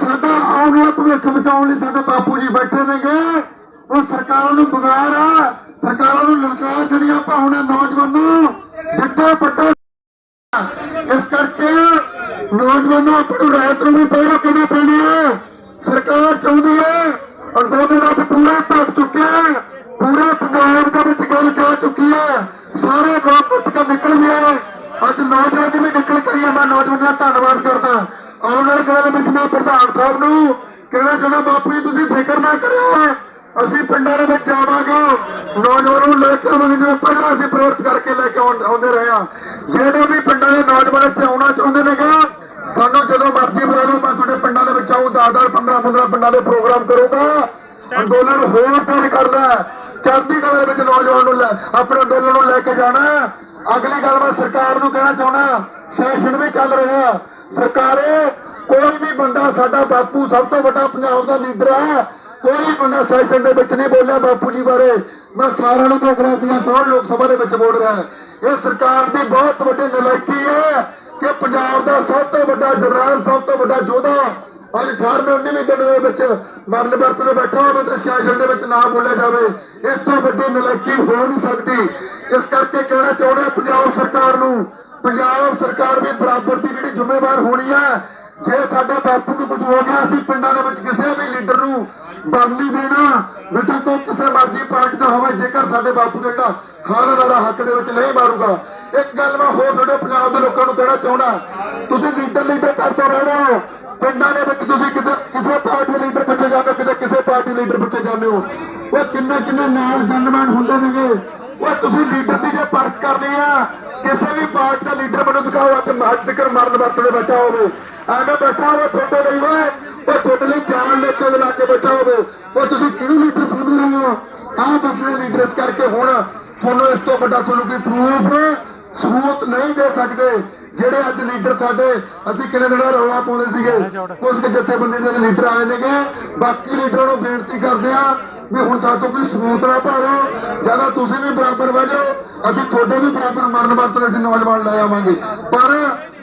ਸਾਡਾ ਆਉਣ ਵਾਲਾ ਭਵਿੱਖ ਬਚਾਉਣ ਲਈ ਸਾਡੇ ਬਾਪੂ ਜੀ ਬੈਠੇ ਨੇਗੇ। ਉਹ ਸਰਕਾਰਾਂ ਨੂੰ ਬਗਾਰ ਆ। ਸਰਕਾਰਾਂ ਨੂੰ ਲਲਕਾਰ ਜਿਹੜੀ ਆਪਾਂ ਹੁਣ ਨੌਜਵਾਨੋਂ ਜਿੱਡੇ ਪੱਟੇ ਇਸ ਕਰਕੇ ਨੌਜਵਾਨੋਂ ਨੂੰ ਰਾਤ ਨੂੰ ਵੀ ਪਹਿਰਾ ਕਰਨਾ ਪੈਣਾ ਹੈ। ਸਰਕਾਰ ਚਾਹੁੰਦੀ ਹੈ, ਅੰਦੋਲਨ ਦਾ ਪੂਰਾ ਭੱਜ ਚੁੱਕਿਆ ਹੈ। ਪੂਰੇ ਪੰਜਾਬ ਦੇ ਵਿੱਚ ਗੱਲ ਜਾ ਚੁੱਕੀ ਹੈ। ਸਾਰੇ ਲੋਕ ਉੱਠ ਕੇ ਨਿਕਲ ਗਏ। ਅੱਜ ਨੌਜਵਾਨ ਵੀ ਨਿਕਲ ਕੇ ਆਏ ਮੈਂ ਨੌਜਵਾਨਾਂ ਦਾ ਧੰਨਵਾਦ ਕਰਦਾ। ਆਉਣ ਵਾਲੇ ਦਿਨਾਂ ਵਿੱਚ ਮੈਂ ਪ੍ਰਧਾਨ ਸਾਹਿਬ ਨੂੰ ਕਹਿਣਾ ਚਾਹੁੰਦਾ, ਬਾਪੂ ਜੀ, ਤੁਸੀਂ ਫਿਕਰ ਨਾ ਕਰਿਓ। ਅਸੀਂ ਪਿੰਡਾਂ ਦੇ ਵਿੱਚ ਜਾਵਾਂਗੇ। ਨੌਜਵਾਨਾਂ ਨੂੰ ਲੈ ਕੇ ਆਵਾਂਗੇ, ਜਿਵੇਂ ਪਹਿਲਾਂ ਅਸੀਂ ਪ੍ਰੋਰਚ ਕਰਕੇ ਲੈ ਕੇ ਆਉਂਦੇ ਰਹੇ ਹਾਂ। ਜਿਹੜੇ ਵੀ ਪਿੰਡਾਂ ਦੇ ਨੌਜਵਾਨ ਇੱਥੇ ਆਉਣਾ ਚਾਹੁੰਦੇ ਨੇਗੇ, ਸਾਨੂੰ ਜਦੋਂ ਮਰਜ਼ੀ ਬੁਲਾ ਲਓ, ਮੈਂ ਤੁਹਾਡੇ ਪਿੰਡਾਂ ਦੇ ਵਿੱਚ ਆਉਂ 10 10 15 15 ਪਿੰਡਾਂ ਦੇ ਪ੍ਰੋਗਰਾਮ ਕਰੂੰਗਾ। ਅੰਦੋਲਨ ਹੋਰ ਤੇਜ਼ ਕਰਨਾ ਹੈ। ਚੜ੍ਹਦੀ ਕਲਾ ਦੇ ਵਿੱਚ ਨੌਜਵਾਨ ਨੂੰ ਲੈ ਆਪਣੇ ਅੰਦੋਲਨ ਨੂੰ ਲੈ ਕੇ ਜਾਣਾ ਅਗਲੀ ਗੱਲ ਮੈਂ ਸਰਕਾਰ ਨੂੰ ਕਹਿਣਾ ਚਾਹਣਾ ਸੈਸ਼ਨ ਵੀ ਚੱਲ ਰਿਹਾ ਸਰਕਾਰੇ, ਕੋਈ ਵੀ ਬੰਦਾ ਸਾਡਾ ਬਾਪੂ ਸਭ ਤੋਂ ਵੱਡਾ ਪੰਜਾਬ ਦਾ ਲੀਡਰ ਹੈ। ਕੋਈ ਬੰਦਾ ਸੈਸ਼ਨ ਦੇ ਵਿੱਚ ਨਹੀਂ ਬੋਲਿਆ ਬਾਪੂ ਜੀ ਬਾਰੇ। ਮੈਂ ਸਾਰਿਆਂ ਨੂੰ ਕਾਂਗਰਸੀਆਂ ਚੋਣ ਲੋਕ ਸਭਾ ਦੇ ਵਿੱਚ ਬੋਲ ਰਿਹਾ ਇਹ ਸਰਕਾਰ ਦੀ ਬਹੁਤ ਵੱਡੀ ਨਲਾਇਕੀ ਹੈ ਕਿ ਪੰਜਾਬ ਦਾ ਸਭ ਤੋਂ ਵੱਡਾ ਜਨਰਲ ਸਭ ਤੋਂ ਵੱਡਾ ਯੋਧਾ ਅੱਜ 18ਵੇਂ 19ਵੇਂ ਦਿਨ ਦੇ ਵਿੱਚ ਮਰਨ ਵਰਤ ਤੇ ਬੈਠਾ ਹੋਵੇ ਤੇ ਸੈਸ਼ਨ ਦੇ ਵਿੱਚ ਨਾ ਬੋਲਿਆ ਜਾਵੇ, ਇਸ ਤੋਂ ਵੱਡੀ ਨਲਾਇਕੀ ਹੋ ਨਹੀਂ ਸਕਦੀ। ਇਸ ਕਰਕੇ ਕਹਿਣਾ ਚਾਹੁੰਦੇ ਪੰਜਾਬ ਸਰਕਾਰ ਨੂੰ ਪੰਜਾਬ ਸਰਕਾਰ ਵੀ ਬਰਾਬਰ ਦੀ ਜਿਹੜੀ ਜ਼ਿੰਮੇਵਾਰ ਹੋਣੀ ਹੈ ਜੇ ਸਾਡੇ ਬਾਪੂ ਨੂੰ ਕੁਝ ਹੋ ਗਿਆ, ਅਸੀਂ ਪਿੰਡਾਂ ਦੇ ਵਿੱਚ ਕਿਸੇ ਵੀ ਲੀਡਰ ਨੂੰ ਬਣ ਦੇਣਾ ਬੇਸ਼ੱਕ ਉਹ ਕਿਸੇ ਮਰਜ਼ੀ ਪਾਰਟੀ ਦਾ ਹੋਵੇ, ਜੇਕਰ ਸਾਡੇ ਬਾਪੂ ਦਾ ਜਿਹੜਾ ਖਾਨ ਦਾ ਹੱਕ ਦੇ ਵਿੱਚ ਨਹੀਂ ਮਾਰੂਗਾ। ਇੱਕ ਗੱਲ ਮੈਂ ਹੋਰ ਤੁਹਾਡੇ ਪੰਜਾਬ ਦੇ ਲੋਕਾਂ ਨੂੰ ਕਹਿਣਾ ਚਾਹੁੰਦਾ, ਤੁਸੀਂ ਲੀਡਰ ਲੀਡਰ ਕਰਦੇ ਰਹਿ ਹੋ ਪਿੰਡਾਂ ਦੇ ਵਿੱਚ ਤੁਸੀਂ ਕਿਸੇ ਕਿਸੇ ਪਾਰਟੀ ਦੇ ਲੀਡਰ ਪਿੱਛੇ ਜਾਂਦੇ ਹੋ, ਕਿਤੇ ਕਿਸੇ ਪਾਰਟੀ ਦੇ ਲੀਡਰ ਪਿੱਛੇ ਜਾਂਦੇ ਹੋ। ਉਹ ਕਿੰਨੇ ਕਿੰਨੇ ਨਾਲ ਗਨਮੈਨ ਹੁੰਦੇ ਨੇਗੇ। ਉਹ ਤੁਸੀਂ ਲੀਡਰ ਦੀ ਜੇ ਪਰਖ ਕਰਦੇ ਆ ਕਿਸੇ ਵੀ ਪਾਰਟੀ ਦਾ ਲੀਡਰ ਮੈਨੂੰ ਦਿਖਾਓ, ਅੱਜ ਮਾਰ ਤੱਕ ਮਰਨ ਵਰਤਦੇ ਬੈਠਾ ਹੋਵੇ। ਐਵੇਂ ਬੈਠਾ ਹੋਵੇ, ਤੁਹਾਡੇ ਲਈ ਓਏ ਉਹ ਤੁਹਾਡੇ ਲਈ ਜਾਨ ਲੈ ਕੇ ਲਾ ਕੇ ਬੈਠਾ ਹੋਵੇ। ਉਹ ਤੁਸੀਂ ਕਿਹਨੂੰ ਲੀਡਰ ਸਮਝ ਰਹੇ ਹੋ? ਆਹ ਬਸੜੇ ਲੀਡਰ ਇਸ ਕਰਕੇ ਹੁਣ ਤੁਹਾਨੂੰ ਇਸ ਤੋਂ ਵੱਡਾ ਤੁਹਾਨੂੰ ਕੋਈ ਪ੍ਰੂਫ ਸਬੂਤ ਨਹੀਂ ਦੇ ਸਕਦੇ ਜਿਹੜੇ ਅੱਜ ਲੀਡਰ ਸਾਡੇ, ਅਸੀਂ ਕਿੰਨੇ ਦਿਨਾਂ ਰੌਲਾ ਪਾਉਂਦੇ ਸੀਗੇ। ਉਸ ਜਥੇਬੰਦੀ ਦੇ ਲੀਡਰ ਆਏ ਨੇਗੇ। ਬਾਕੀ ਲੀਡਰਾਂ ਨੂੰ ਬੇਨਤੀ ਕਰਦੇ ਆ ਵੀ ਹੁਣ ਸਾਤੋਂ ਕੋਈ ਸਬੂਤ ਨਾ ਭਾਲੋ ਜਦੋਂ ਤੁਸੀਂ ਵੀ ਬਰਾਬਰ ਵਜੋ ਅਸੀਂ ਤੁਹਾਡੇ ਵੀ ਬਰਾਬਰ ਮਰਨ ਵਰਤਦੇ ਅਸੀਂ ਨੌਜਵਾਨ ਲੈ ਆਵਾਂਗੇ। ਪਰ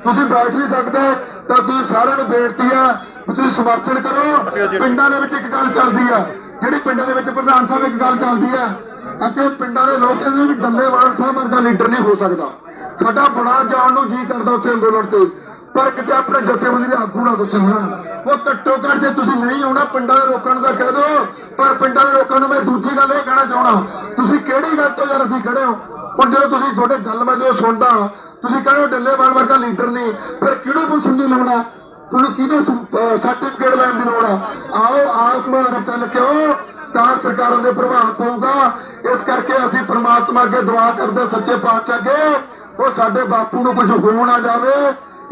ਤੁਸੀਂ ਬੈਠ ਨਹੀਂ ਸਕਦੇ, ਤਾਂ ਤੁਸੀਂ ਸਾਰਿਆਂ ਨੂੰ ਬੇਨਤੀ ਆ ਤੁਸੀਂ ਸਮਰਥਨ ਕਰੋ। ਪਿੰਡਾਂ ਦੇ ਵਿੱਚ ਇੱਕ ਗੱਲ ਚੱਲਦੀ ਆ। ਜਿਹੜੀ ਪਿੰਡਾਂ ਦੇ ਵਿੱਚ ਪ੍ਰਧਾਨ ਸਾਹਿਬ ਇੱਕ ਗੱਲ ਚੱਲਦੀ ਆ। ਅਤੇ ਪਿੰਡਾਂ ਦੇ ਲੋਕ ਕਹਿੰਦੇ ਵੀ ਡੱਲੇਵਾਲ ਸਾਹਿਬ ਵਰਗਾ ਲੀਡਰ ਨਹੀਂ ਹੋ ਸਕਦਾ। ਸਾਡਾ ਬੜਾ ਜਾਣ ਨੂੰ ਜੀ ਕਰਦਾ ਉੱਥੇ ਅੰਦੋਲਨ ਤੇ। ਪਰ ਕਿਤੇ ਆਪਣੇ ਜਥੇਬੰਦੀ ਦੇ ਆਗੂ ਨਾ ਤੁਸੀਂ ਹੋਣਾ ਉਹ ਘੱਟੋ ਘੱਟ ਜੇ ਤੁਸੀਂ ਨਹੀਂ ਆਉਣਾ, ਪਿੰਡਾਂ ਦੇ ਲੋਕਾਂ ਨੂੰ ਤਾਂ ਕਹਿ ਦਿਓ। ਪਰ ਪਿੰਡਾਂ ਦੇ ਲੋਕਾਂ ਨੂੰ ਮੈਂ ਦੂਜੀ ਗੱਲ ਇਹ ਕਹਿਣਾ ਚਾਹਣਾ ਤੁਸੀਂ ਕਿਹੜੀ ਗੱਲ ਤੋਂ ਯਾਰ ਅਸੀਂ ਖੜੇ ਹੋ? ਹੁਣ ਜਦੋਂ ਤੁਸੀਂ ਤੁਹਾਡੇ ਗੱਲ ਮੈਂ ਜਦੋਂ ਸੁਣਦਾ, ਤੁਸੀਂ ਕਹਿੰਦੇ ਡੱਲੇਵਾਲ ਵਰਗਾ ਲੀਡਰ ਨਹੀਂ। ਫਿਰ ਕਿਹੜੇ ਪੁੱਛਣ ਦੀ ਲੋੜ ਆ? ਤੁਹਾਨੂੰ ਕਿਹਦੇ ਸਰਟੀਫਿਕੇਟ ਲੈਣ ਦੀ ਲੋੜ ਆ? ਆਓ ਆਪ ਮਾਰ ਚੱਲ ਤਾਂ ਸਰਕਾਰਾਂ ਦੇ ਪ੍ਰਭਾਵ ਪਊਗਾ। ਇਸ ਕਰਕੇ ਅਸੀਂ ਪ੍ਰਮਾਤਮਾ ਅੱਗੇ ਦੁਆ ਕਰਦੇ ਸੱਚੇ ਪਾਤਸ਼ਾਹ ਅੱਗੇ। ਉਹ ਸਾਡੇ ਬਾਪੂ ਨੂੰ ਕੁਝ ਹੋ ਨਾ ਜਾਵੇ।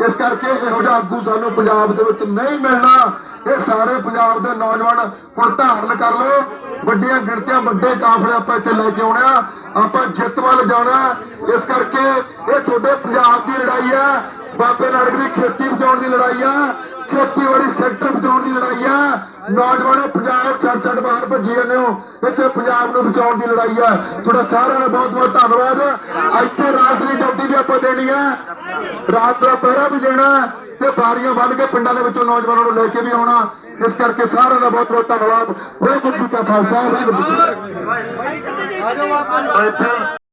ਇਸ ਕਰਕੇ ਇਹੋ ਜਿਹਾ ਆਗੂ ਸਾਨੂੰ ਪੰਜਾਬ ਦੇ ਵਿੱਚ ਨਹੀਂ ਮਿਲਣਾ। ਇਹ ਸਾਰੇ ਪੰਜਾਬ ਦੇ ਨੌਜਵਾਨ ਹੁਣ ਧਾਰਨ ਕਰ ਲਓ। ਵੱਡੀਆਂ ਗਿਣਤੀਆਂ, ਵੱਡੇ ਕਾਫਲੇ ਆਪਾਂ ਇੱਥੇ ਲੈ ਕੇ ਆਉਣਾ ਆਪਾਂ ਜਿੱਤ ਵੱਲ ਜਾਣਾ। ਇਸ ਕਰਕੇ ਇਹ ਤੁਹਾਡੇ ਪੰਜਾਬ ਦੀ ਲੜਾਈ ਆ। ਬਾਬੇ ਨਾਨਕ ਦੀ ਖੇਤੀ ਬਚਾਉਣ ਦੀ ਲੜਾਈ ਆ। ਖੇਤੀਬਾੜੀ ਸੈਕਟਰ ਬਚਾਉਣ ਦੀ ਲੜਾਈ ਆ। ਨੌਜਵਾਨੋ, ਪੰਜਾਬ ਛੱਡ ਛੱਡ ਬਾਹਰ ਭੱਜੀ ਜਾਂਦੇ ਹੋ। ਇੱਥੇ ਪੰਜਾਬ ਨੂੰ ਬਚਾਉਣ ਦੀ ਲੜਾਈ ਆ। ਤੁਹਾਡਾ ਸਾਰਿਆਂ ਦਾ ਬਹੁਤ ਬਹੁਤ ਧੰਨਵਾਦ। ਡਿਊਟੀ ਵੀ ਆਪਾਂ ਦੇਣੀ ਆ ਰਾਤ ਦਾ ਪਹਿਰਾ ਵੀ ਦੇਣਾ ਤੇ ਬਾਰੀਆਂ ਬੰਨ ਕੇ ਪਿੰਡਾਂ ਦੇ ਵਿੱਚੋਂ ਨੌਜਵਾਨਾਂ ਨੂੰ ਲੈ ਕੇ ਵੀ ਆਉਣਾ। ਇਸ ਕਰਕੇ ਸਾਰਿਆਂ ਦਾ ਬਹੁਤ ਬਹੁਤ ਧੰਨਵਾਦ। ਵਾਹਿਗੁਰੂ ਜੀ ਕਾ ਖਾਲਸਾ ਵਾਹਿਗੁਰੂ ਜੀ ਕੀ ਫਤਿਹ।